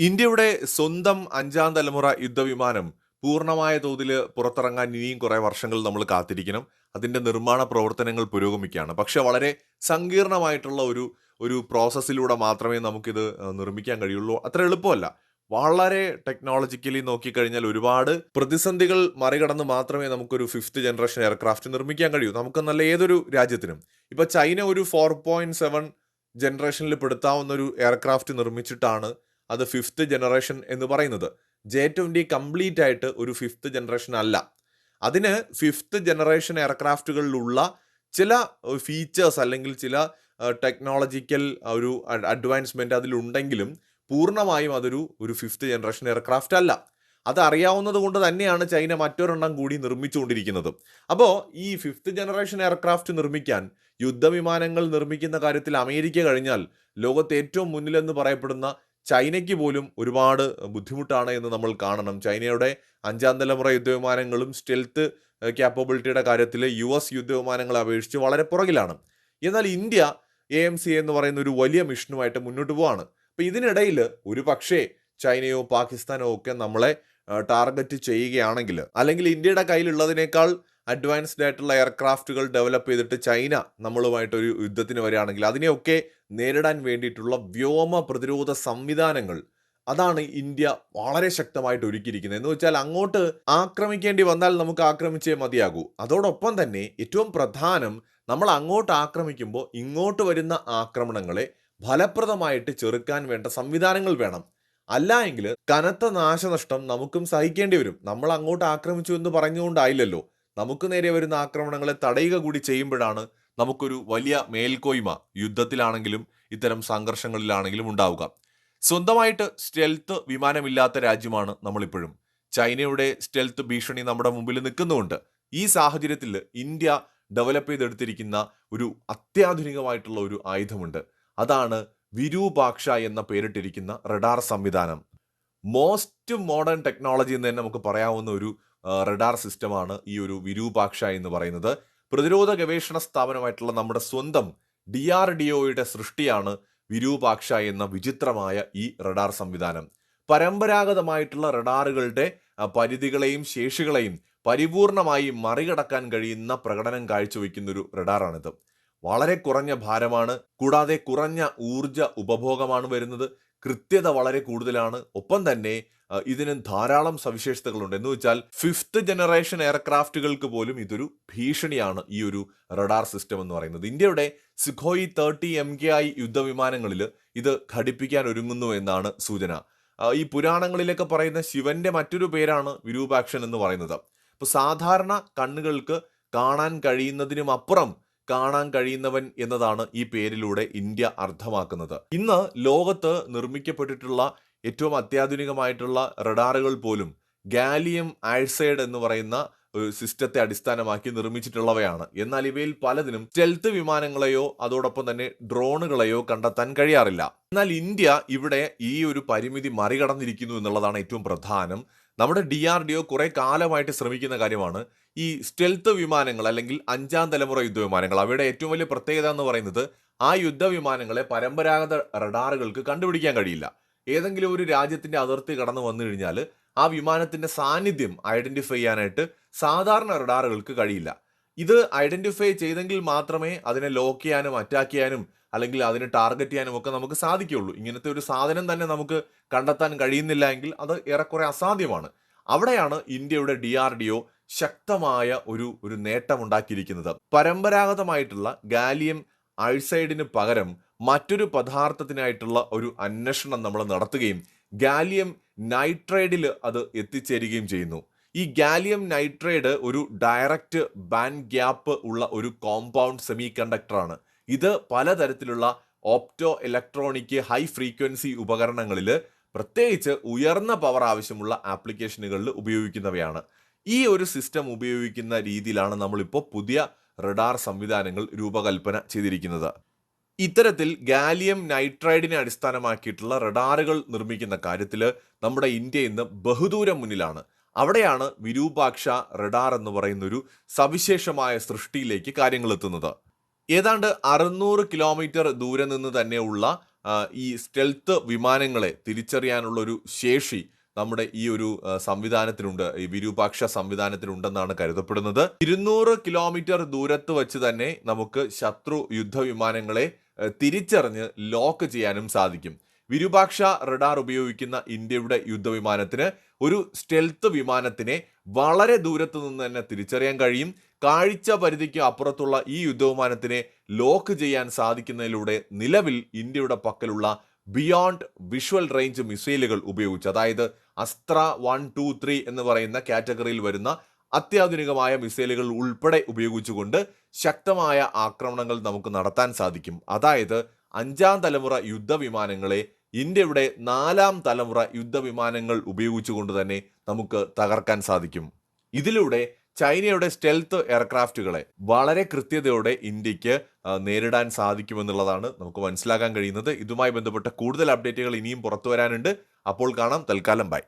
ഇന്ത്യയുടെ സ്വന്തം അഞ്ചാം തലമുറ യുദ്ധവിമാനം പൂർണമായ തോതിൽ പുറത്തിറങ്ങാൻ ഇനിയും കുറേ വർഷങ്ങൾ നമ്മൾ കാത്തിരിക്കണം. അതിന്റെ നിർമ്മാണ പ്രവർത്തനങ്ങൾ പുരോഗമിക്കുകയാണ്. പക്ഷേ വളരെ സങ്കീർണമായിട്ടുള്ള ഒരു ഒരു പ്രോസസ്സിലൂടെ മാത്രമേ നമുക്കിത് നിർമ്മിക്കാൻ കഴിയുള്ളൂ. അത്ര എളുപ്പമല്ല. വളരെ ടെക്നോളജിക്കലി നോക്കിക്കഴിഞ്ഞാൽ ഒരുപാട് പ്രതിസന്ധികൾ മറികടന്ന് മാത്രമേ നമുക്കൊരു ഫിഫ്ത്ത് ജനറേഷൻ എയർക്രാഫ്റ്റ് നിർമ്മിക്കാൻ കഴിയൂ. നമുക്ക് നല്ല ഏതൊരു രാജ്യത്തിനും. ഇപ്പോൾ ചൈന ഒരു ഫോർ പോയിന്റ് സെവൻ ജനറേഷനിൽ പെടുത്താവുന്ന ഒരു എയർക്രാഫ്റ്റ് നിർമ്മിച്ചിട്ടാണ് അത് ഫിഫ്ത്ത് ജനറേഷൻ എന്ന് പറയുന്നത്. ജെ ട്വന്റി കംപ്ലീറ്റ് ആയിട്ട് ഒരു ഫിഫ്ത്ത് ജനറേഷൻ അല്ല. അതിന് ഫിഫ്ത്ത് ജനറേഷൻ എയർക്രാഫ്റ്റുകളിലുള്ള ചില ഫീച്ചേഴ്സ് അല്ലെങ്കിൽ ചില ടെക്നോളജിക്കൽ ഒരു അഡ്വാൻസ്മെന്റ് അതിലുണ്ടെങ്കിലും പൂർണമായും അതൊരു ഒരു ഫിഫ്ത്ത് ജനറേഷൻ എയർക്രാഫ്റ്റ് അല്ല. അത് അറിയാവുന്നത് കൊണ്ട് തന്നെയാണ് ചൈന മറ്റൊരെണ്ണം കൂടി നിർമ്മിച്ചുകൊണ്ടിരിക്കുന്നത്. അപ്പോൾ ഈ ഫിഫ്ത്ത് ജനറേഷൻ എയർക്രാഫ്റ്റ് നിർമ്മിക്കാൻ യുദ്ധവിമാനങ്ങൾ നിർമ്മിക്കുന്ന കാര്യത്തിൽ അമേരിക്ക കഴിഞ്ഞാൽ ലോകത്ത് ഏറ്റവും മുന്നിലെന്ന് പറയപ്പെടുന്ന ചൈനയ്ക്ക് പോലും ഒരുപാട് ബുദ്ധിമുട്ടാണ് എന്ന് നമ്മൾ കാണണം. ചൈനയുടെ അഞ്ചാം തലമുറ യുദ്ധവിമാനങ്ങളും സ്റ്റെൽത്ത് ക്യാപ്പബിലിറ്റിയുടെ കാര്യത്തിൽ യു എസ് യുദ്ധവിമാനങ്ങളെ അപേക്ഷിച്ച് വളരെ പുറകിലാണ്. എന്നാൽ ഇന്ത്യ എ എം സി എന്ന് പറയുന്ന ഒരു വലിയ മിഷനുമായിട്ട് മുന്നോട്ട് പോവാണ്. അപ്പോൾ ഇതിനിടയിൽ ഒരു പക്ഷേ ചൈനയോ പാകിസ്ഥാനോ ഒക്കെ നമ്മളെ ടാർഗറ്റ് ചെയ്യുകയാണെങ്കിൽ അല്ലെങ്കിൽ ഇന്ത്യയുടെ കയ്യിലുള്ളതിനേക്കാൾ അഡ്വാൻസ്ഡ് ആയിട്ടുള്ള എയർക്രാഫ്റ്റുകൾ ഡെവലപ്പ് ചെയ്തിട്ട് ചൈന നമ്മളുമായിട്ടൊരു യുദ്ധത്തിന് വരികയാണെങ്കിൽ അതിനെയൊക്കെ നേരിടാൻ വേണ്ടിയിട്ടുള്ള വ്യോമ പ്രതിരോധ സംവിധാനങ്ങൾ. അതാണ് ഇന്ത്യ വളരെ ശക്തമായിട്ട് ഒരുക്കിയിരിക്കുന്നത്. എന്ന് വെച്ചാൽ അങ്ങോട്ട് ആക്രമിക്കേണ്ടി വന്നാൽ നമുക്ക് ആക്രമിച്ചേ മതിയാകൂ. അതോടൊപ്പം തന്നെ ഏറ്റവും പ്രധാനം നമ്മൾ അങ്ങോട്ട് ആക്രമിക്കുമ്പോൾ ഇങ്ങോട്ട് വരുന്ന ആക്രമണങ്ങളെ ഫലപ്രദമായിട്ട് ചെറുക്കാൻ വേണ്ട സംവിധാനങ്ങൾ വേണം. അല്ല എങ്കിൽ കനത്ത നാശനഷ്ടം നമുക്കും സഹിക്കേണ്ടി വരും. നമ്മൾ അങ്ങോട്ട് ആക്രമിച്ചു എന്ന് പറഞ്ഞുകൊണ്ടായില്ലല്ലോ. നമുക്ക് നേരെ വരുന്ന ആക്രമണങ്ങളെ തടയുക കൂടി ചെയ്യുമ്പോഴാണ് നമുക്കൊരു വലിയ മേൽക്കോയ്മ യുദ്ധത്തിലാണെങ്കിലും ഇത്തരം സംഘർഷങ്ങളിലാണെങ്കിലും ഉണ്ടാവുക. സ്വന്തമായിട്ട് സ്റ്റെൽത്ത് വിമാനമില്ലാത്ത രാജ്യമാണ് നമ്മളിപ്പോഴും. ചൈനയുടെ സ്റ്റെൽത്ത് ഭീഷണി നമ്മുടെ മുമ്പിൽ നിൽക്കുന്നുമുണ്ട്. ഈ സാഹചര്യത്തിൽ ഇന്ത്യ ഡെവലപ്പ് ചെയ്തെടുത്തിരിക്കുന്ന ഒരു അത്യാധുനികമായിട്ടുള്ള ഒരു ആയുധമുണ്ട്. അതാണ് വിരൂപാക്ഷ എന്ന പേരിട്ടിരിക്കുന്ന റഡാർ സംവിധാനം. മോസ്റ്റ് മോഡേൺ ടെക്നോളജി എന്ന് തന്നെ നമുക്ക് പറയാവുന്ന ഒരു റഡാർ സിസ്റ്റമാണ് ഈ ഒരു വിരൂപാക്ഷ എന്ന് പറയുന്നത്. പ്രതിരോധ ഗവേഷണ സ്ഥാപനമായിട്ടുള്ള നമ്മുടെ സ്വന്തം ഡി ആർ ഡി ഒയുടെ സൃഷ്ടിയാണ് വിരൂപാക്ഷ എന്ന വിചിത്രമായ ഈ റഡാർ സംവിധാനം. പരമ്പരാഗതമായിട്ടുള്ള റഡാറുകളുടെ പരിധികളെയും ശേഷികളെയും പരിപൂർണമായി മറികടക്കാൻ കഴിയുന്ന പ്രകടനം കാഴ്ചവെക്കുന്ന ഒരു റഡാറാണിത്. വളരെ കുറഞ്ഞ ഭാരമാണ് കൂടാതെ കുറഞ്ഞ ഊർജ ഉപഭോഗമാണ് വരുന്നത്. കൃത്യത വളരെ കൂടുതലാണ്. ഒപ്പം തന്നെ ഇതിന് ധാരാളം സവിശേഷതകളുണ്ട്. എന്ന് വെച്ചാൽ ഫിഫ്ത്ത് ജനറേഷൻ എയർക്രാഫ്റ്റുകൾക്ക് പോലും ഇതൊരു ഭീഷണിയാണ് ഈ ഒരു റഡാർ സിസ്റ്റം എന്ന് പറയുന്നത്. ഇന്ത്യയുടെ Sukhoi thirty M K I യുദ്ധവിമാനങ്ങളിൽ ഇത് ഘടിപ്പിക്കാൻ ഒരുങ്ങുന്നു എന്നാണ് സൂചന. ഈ പുരാണങ്ങളിലൊക്കെ പറയുന്ന ശിവന്റെ മറ്റൊരു പേരാണ് വിരൂപാക്ഷൻ എന്ന് പറയുന്നത്. അപ്പോൾ സാധാരണ കണ്ണുകൾക്ക് കാണാൻ കഴിയുന്നതിനും അപ്പുറം കാണാൻ കഴിയുന്നവൻ എന്നതാണ് ഈ പേരിലൂടെ ഇന്ത്യ അർത്ഥമാക്കുന്നത്. ഇന്ന് ലോകത്ത് നിർമ്മിക്കപ്പെട്ടിട്ടുള്ള ഏറ്റവും അത്യാധുനികമായിട്ടുള്ള റഡാറുകൾ പോലും ഗാലിയം ആഴ്സൈഡ് എന്ന് പറയുന്ന ഒരു സിസ്റ്റത്തെ അടിസ്ഥാനമാക്കി നിർമ്മിച്ചിട്ടുള്ളവയാണ്. എന്നാൽ ഇവയിൽ പലതിനും സ്റ്റെൽത്ത് വിമാനങ്ങളെയോ അതോടൊപ്പം തന്നെ ഡ്രോണുകളെയോ കണ്ടെത്താൻ കഴിയാറില്ല. എന്നാൽ ഇന്ത്യ ഇവിടെ ഈ ഒരു പരിമിതി മറികടന്നിരിക്കുന്നു എന്നുള്ളതാണ് ഏറ്റവും പ്രധാനം. നമ്മുടെ ഡി ആർ ഡി ഒ കുറെ കാലമായിട്ട് ശ്രമിക്കുന്ന കാര്യമാണ് ഈ സ്റ്റെൽത്ത് വിമാനങ്ങൾ അല്ലെങ്കിൽ അഞ്ചാം തലമുറ യുദ്ധവിമാനങ്ങൾ. അവയുടെ ഏറ്റവും വലിയ പ്രത്യേകത എന്ന് പറയുന്നത് ആ യുദ്ധവിമാനങ്ങളെ പരമ്പരാഗത റഡാറുകൾക്ക് കണ്ടുപിടിക്കാൻ കഴിയില്ല. ഏതെങ്കിലും ഒരു രാജ്യത്തിന്റെ അതിർത്തി കടന്നു വന്നു കഴിഞ്ഞാൽ ആ വിമാനത്തിന്റെ സാന്നിധ്യം ഐഡന്റിഫൈ ചെയ്യാനായിട്ട് സാധാരണ റഡാറുകൾക്ക് കഴിയില്ല. ഇത് ഐഡന്റിഫൈ ചെയ്തെങ്കിൽ മാത്രമേ അതിനെ ലോക്ക് ചെയ്യാനും അറ്റാക്ക് ചെയ്യാനും അല്ലെങ്കിൽ അതിനെ ടാർഗറ്റ് ചെയ്യാനും ഒക്കെ നമുക്ക് സാധിക്കുകയുള്ളൂ. ഇങ്ങനത്തെ ഒരു സാധനം തന്നെ നമുക്ക് കണ്ടെത്താൻ കഴിയുന്നില്ല എങ്കിൽ അത് ഏറെക്കുറെ അസാധ്യമാണ്. അവിടെയാണ് ഇന്ത്യയുടെ ഡി ആർ ഡി ഒ ശക്തമായ ഒരു ഒരു നേട്ടമുണ്ടാക്കിയിരിക്കുന്നത് പരമ്പരാഗതമായിട്ടുള്ള ഗാലിയം ഐസൈഡിന് പകരം മറ്റൊരു പദാർത്ഥത്തിനായിട്ടുള്ള ഒരു അന്വേഷണം നമ്മൾ നടത്തുകയും ഗാലിയം നൈട്രൈഡിൽ അത് എത്തിച്ചേരുകയും ചെയ്യുന്നു. ഈ ഗാലിയം നൈട്രൈഡ് ഒരു ഡയറക്റ്റ് ബാൻ ഗ്യാപ്പ് ഉള്ള ഒരു കോമ്പൗണ്ട് സെമി കണ്ടക്ടറാണ് ഇത് പലതരത്തിലുള്ള ഓപ്റ്റോ ഇലക്ട്രോണിക് ഹൈ ഫ്രീക്വൻസി ഉപകരണങ്ങളിൽ പ്രത്യേകിച്ച് ഉയർന്ന പവർ ആവശ്യമുള്ള ആപ്ലിക്കേഷനുകളിൽ ഉപയോഗിക്കുന്നവയാണ്. ഈ ഒരു സിസ്റ്റം ഉപയോഗിക്കുന്ന രീതിയിലാണ് നമ്മളിപ്പോൾ പുതിയ റഡാർ സംവിധാനങ്ങൾ രൂപകൽപ്പന ചെയ്തിരിക്കുന്നത്. ഇത്തരത്തിൽ ഗാലിയം നൈട്രൈഡിനെ അടിസ്ഥാനമാക്കിയിട്ടുള്ള റഡാറുകൾ നിർമ്മിക്കുന്ന കാര്യത്തിൽ നമ്മുടെ ഇന്ത്യ ഇന്ന് ബഹുദൂരം മുന്നിലാണ്. അവിടെയാണ് വിരൂപാക്ഷ റഡാർ എന്ന് പറയുന്നൊരു സവിശേഷമായ സൃഷ്ടിയിലേക്ക് കാര്യങ്ങൾ എത്തുന്നത്. ഏതാണ്ട് അറുന്നൂറ് കിലോമീറ്റർ ദൂരെ നിന്ന് തന്നെയുള്ള ഈ സ്റ്റെൽത്ത് വിമാനങ്ങളെ തിരിച്ചറിയാനുള്ള ഒരു ശേഷി നമ്മുടെ ഈ ഒരു സംവിധാനത്തിനുണ്ട് ഈ വിരൂപാക്ഷ സംവിധാനത്തിനുണ്ടെന്നാണ് കരുതപ്പെടുന്നത്. ഇരുന്നൂറ് കിലോമീറ്റർ ദൂരത്ത് വെച്ച് തന്നെ നമുക്ക് ശത്രു യുദ്ധ വിമാനങ്ങളെ തിരിച്ചറിഞ്ഞ് ലോക്ക് ചെയ്യാനും സാധിക്കും. വിരൂപാക്ഷ റഡാർ ഉപയോഗിക്കുന്ന ഇന്ത്യയുടെ യുദ്ധവിമാനത്തിന് ഒരു സ്റ്റെൽത്ത് വിമാനത്തിനെ വളരെ ദൂരത്ത് നിന്ന് തന്നെ തിരിച്ചറിയാൻ കഴിയും. കാഴ്ച പരിധിക്ക് അപ്പുറത്തുള്ള ഈ യുദ്ധവിമാനത്തിനെ ലോക്ക് ചെയ്യാൻ സാധിക്കുന്നതിലൂടെ നിലവിൽ ഇന്ത്യയുടെ പക്കലുള്ള ബിയോണ്ട് വിഷ്വൽ റേഞ്ച് മിസൈലുകൾ ഉപയോഗിച്ച് അതായത് അസ്ത്ര വൺ ടു ത്രീ എന്ന് പറയുന്ന കാറ്റഗറിയിൽ വരുന്ന അത്യാധുനികമായ മിസൈലുകൾ ഉൾപ്പെടെ ഉപയോഗിച്ചുകൊണ്ട് ശക്തമായ ആക്രമണങ്ങൾ നമുക്ക് നടത്താൻ സാധിക്കും. അതായത് അഞ്ചാം തലമുറ യുദ്ധവിമാനങ്ങളെ ഇന്ത്യയുടെ നാലാം തലമുറ യുദ്ധവിമാനങ്ങൾ ഉപയോഗിച്ചുകൊണ്ട് തന്നെ നമുക്ക് തകർക്കാൻ സാധിക്കും. ഇതിലൂടെ ചൈനയുടെ സ്റ്റെൽത്ത് എയർക്രാഫ്റ്റുകളെ വളരെ കൃത്യതയോടെ ഇന്ത്യയ്ക്ക് നേരിടാൻ സാധിക്കുമെന്നുള്ളതാണ് നമുക്ക് മനസ്സിലാക്കാൻ കഴിയുന്നത്. ഇതുമായി ബന്ധപ്പെട്ട കൂടുതൽ അപ്ഡേറ്റുകൾ ഇനിയും പുറത്തു വരാനുണ്ട്. അപ്പോൾ കാണാം. തൽക്കാലം ബൈ.